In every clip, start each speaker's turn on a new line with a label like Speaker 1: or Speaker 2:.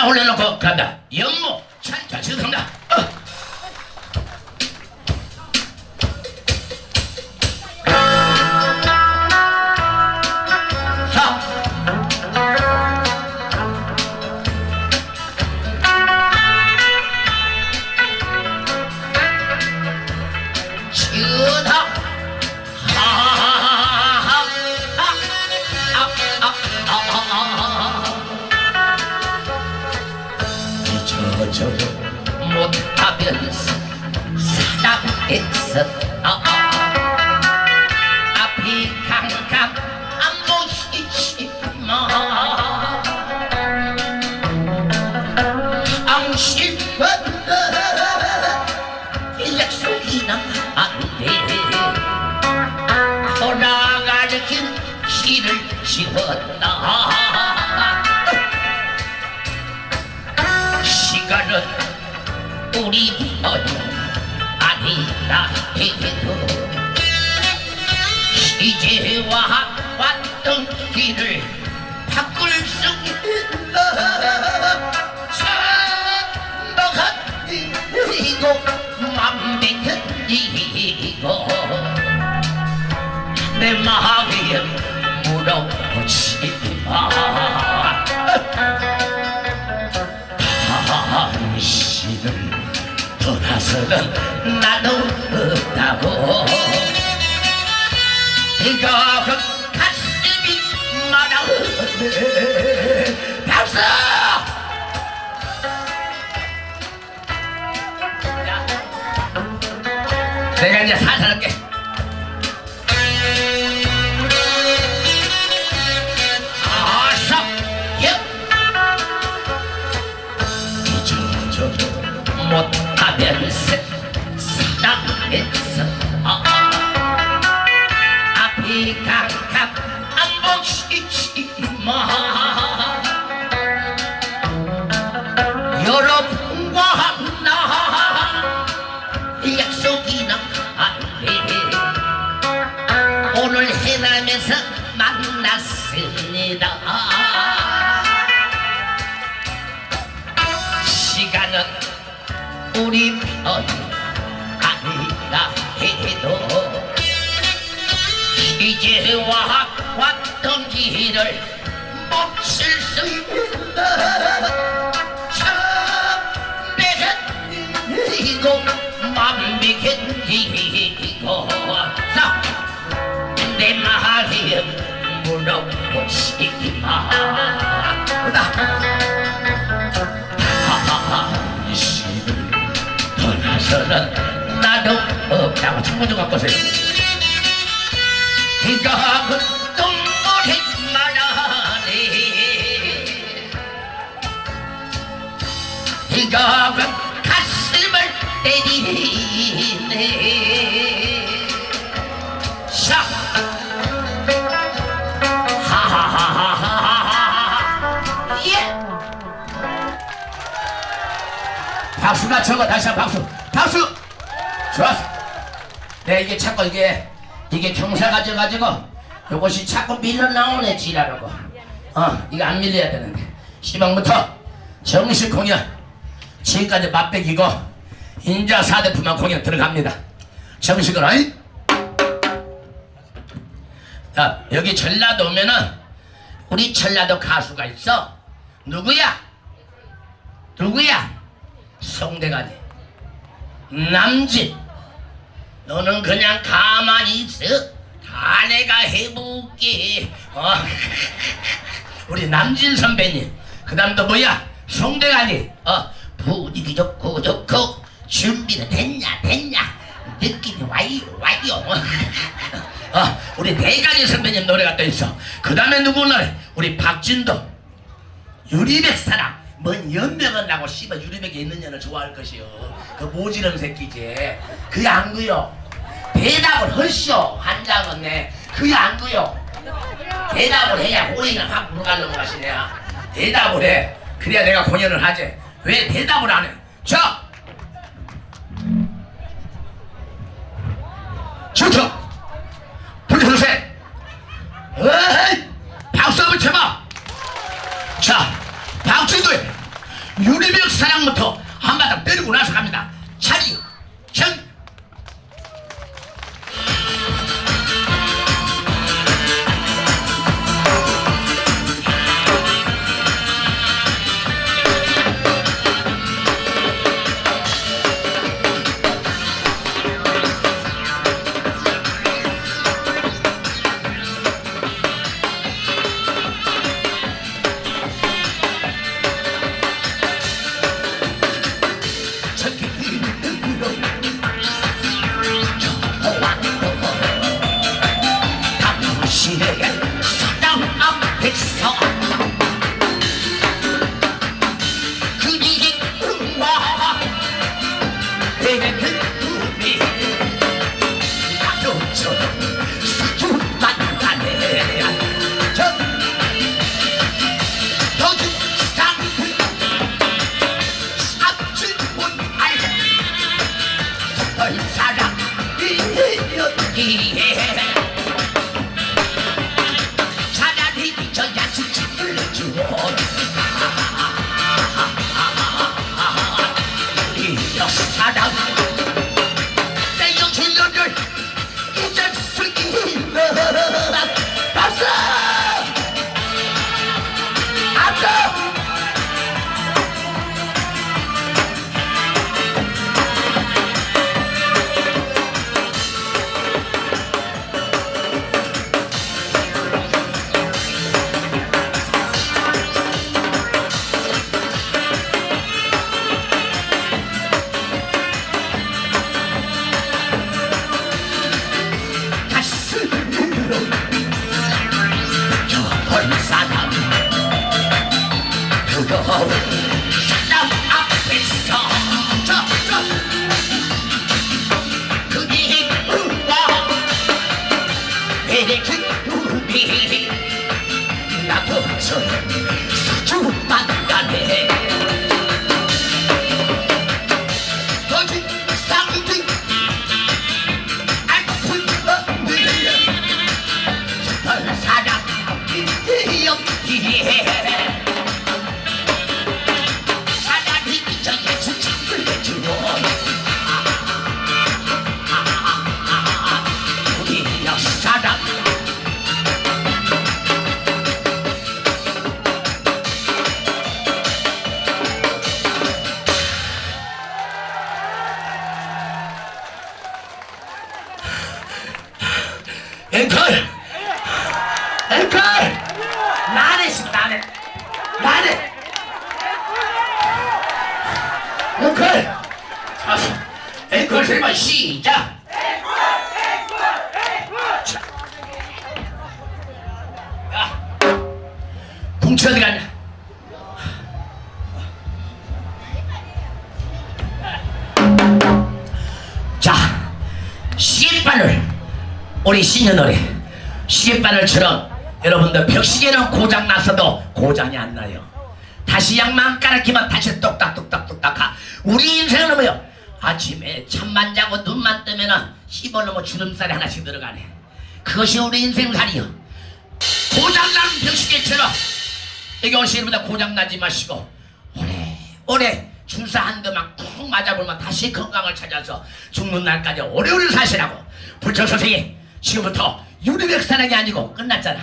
Speaker 1: 하나 올려놓고 간다. 연모 찬자 지금다. 사 해도 이제와 왔던 길을 바꿀 수 있나 참박한 이고 맘백한 이고 내 마음에 물어보지 마 떠나서는 나도 없다고. 이거 그 가슴이 말하네. 박수! 자, 내가 이제 살살 할게 만났습니다. 시간은 우리 편이 아니라 해도 이제 와 왔던 길을 멈출 수 있나 참 매겐이고 맘매겐이고 내 마음에 떠나서는 나도 없다고 청문좀 갖고 오세요 그그 가슴을 때리네 박수나 쳐고 다시 한번 박수. 박수! 좋았어. 네 이게 자꾸 이게 이게 경사 가져가지고 요것이 자꾸 밀려 나오네 지랄하고. 어 이거 안 밀려야 되는데. 시방부터 정식 공연. 지금까지 맛배기고 인자 사대품만 공연 들어갑니다. 정식으로. 이? 자 여기 전라도 오면은 우리 전라도 가수가 있어. 누구야? 누구야 송대가리 남진 너는 그냥 가만히 있어. 다 내가 해볼게. 어. 우리 남진 선배님 그 다음 또 뭐야? 송대가리 어 분위기 좋고 좋고 준비는 됐냐 됐냐? 느낌이 와요 와요. 어 우리 대가리 선배님 노래가 또 있어. 그 다음에 누구 노래 우리 박진도 유리백사랑 뭔 연명은 나고 씨발 유리백에 있는 년을 좋아할 것이요. 그 모지름 새끼지 그게 안 그요 대답을 하시오 한장은 내. 그게 안 그요 대답을 해야 호랭이랑 확 물어가려고 하시네. 대답을 해. 그래야 내가 공연을 하지. 왜 대답을 안 해? 자 좋다 불러주세요 해 유리벽 사랑부터 사 세번 시작 자. 야 궁치 어디 갔냐 자 시계바늘 우리 신년월에 시계바늘처럼 여러분들 벽시계는 고장 났어도 고장이 안 나요. 다시 양만 깔아끼면 다시 똑딱똑딱똑딱 가. 우리 인생은 뭐요? 아침에 잠만 자고 눈만 뜨면은 씹어놓으면 주름살이 하나씩 들어가네. 그것이 우리 인생살이요. 고장난 벽시계처럼. 여기 오시는 분들 고장나지 마시고 오래 오래 주사 한 대만 쿵 맞아보면 다시 건강을 찾아서 죽는 날까지 오래오래 사시라고. 불철 선생님 지금부터 유리백 사랑이 아니고 끝났잖아.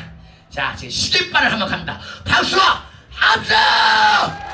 Speaker 1: 자 지금 시계바를 한번 갑니다. 박수! 합수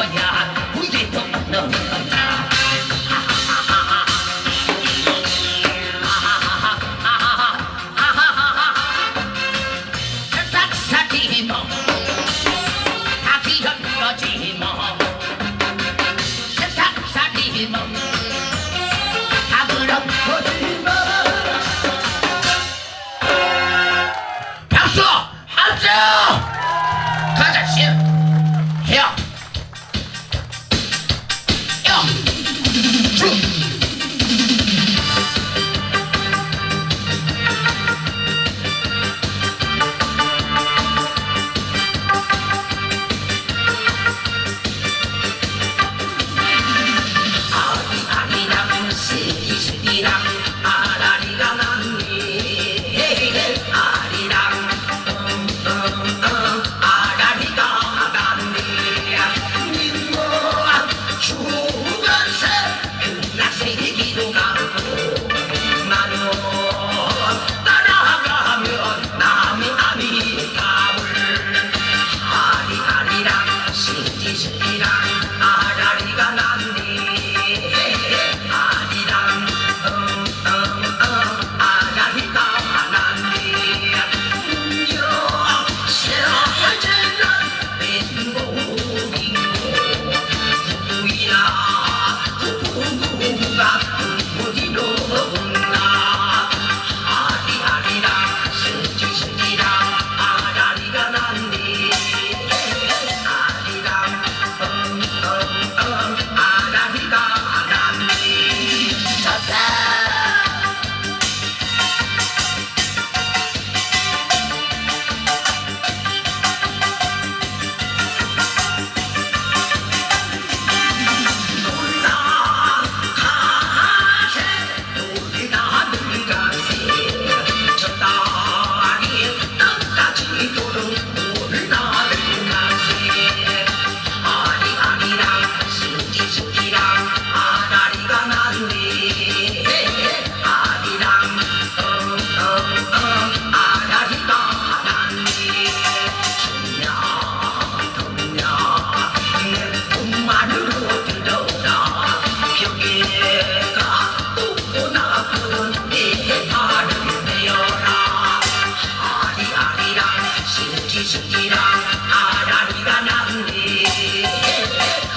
Speaker 1: But yeah. Iran, Iran. 신지신지랑 아라리가 났니.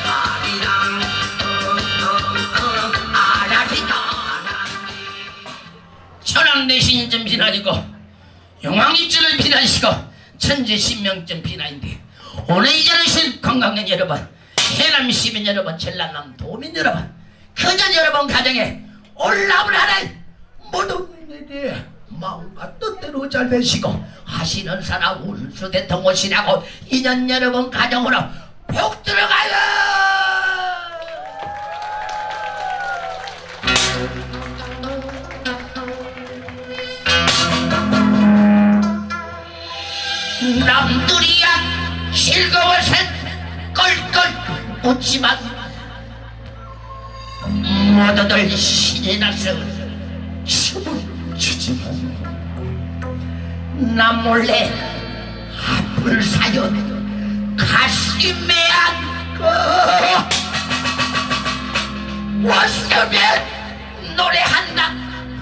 Speaker 1: 아리랑 응응응 아라리가 났니. 천왕 대신이 좀 비난이고 용왕이쯤을 비난시고 천지 신명쯤 비난인데 오늘 이 자리신 건강한 여러분 해남 시민 여러분 전라남 도민 여러분 그저 여러분 가정에 하는 모든 일이 마음과 뜻대로 잘 되시고 하시는 사람 운수 대통하시라고 인연 여러분 가정으로 복 들어가요! 남들이야 즐거워서 껄껄 웃지만 모두들 신이 나서 춤을 추지만 나 몰래 아플 사연 가슴에 안고 왔으면 노래한다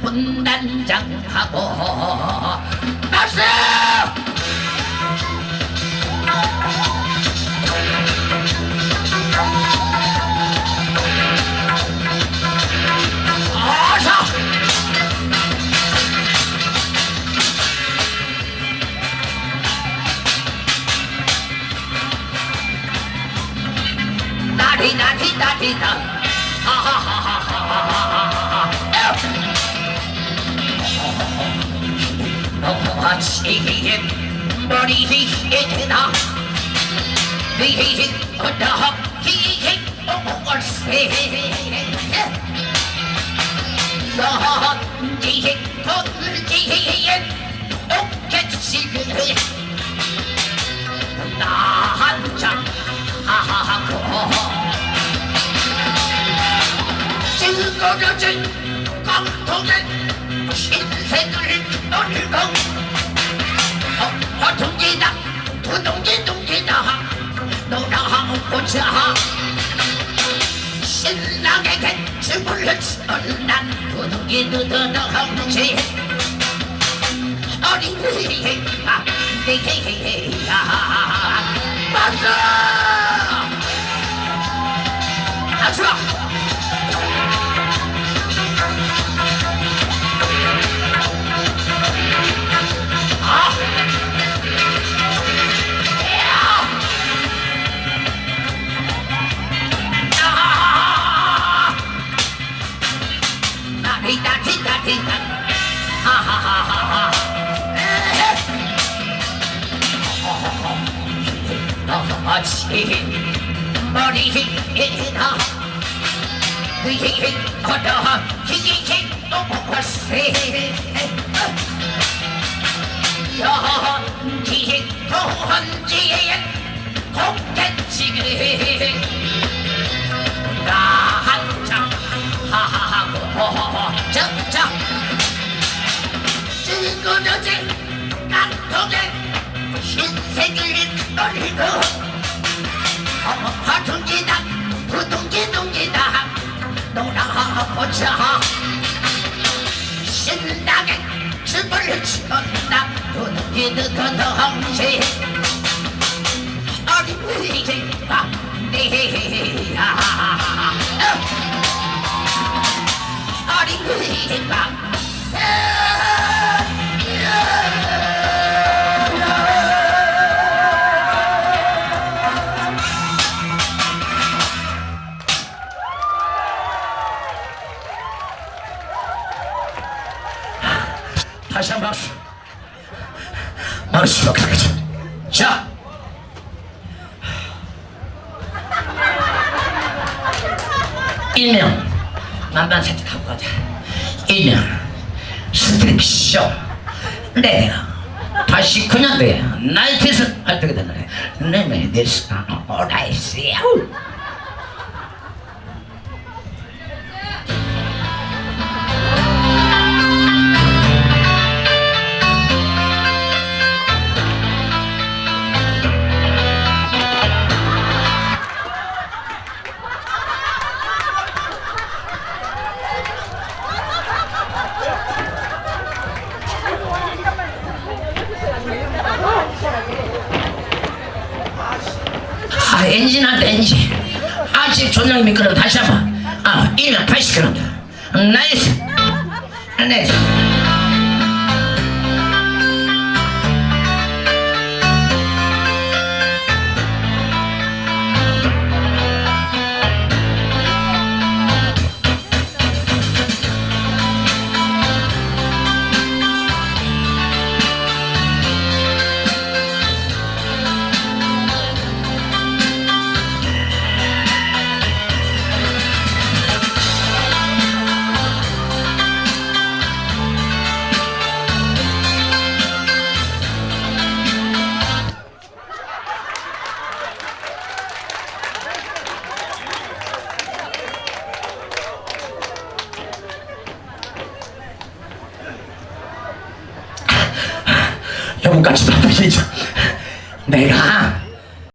Speaker 1: 혼단장하고 박수! 어서 나리나 디다 디다 하하하하하하하하 너치게 머리에 나 비히 어다 히히 어걸세 넌지히 돈지히 똑같이 나 한장 하하하고 징 무너진 공통의 신세를 놀고. 화통기다 두둥기둥기다 놀아보자. 신나게 개춤을 춰난 두둥기두둥둥지. 어린이가 맞아! 아추아. 머리나 어려 히히히 또보세 연지 도헌지에 공개치기 나한장 하하하고 저저 찌그러진 깡통에 흰색을 떨리고 보자. 신나게 춤을 춘다 두둥지두둥지 어린이가 네야. 어린이가 다시 한 박수 마르시로 가겠죠 자 일명 만반 세탁하고 가자 일명 스트립쇼 네 다시 그냥 돼 나이트에서 할때가 되네 네네 this 오라이스야 아 나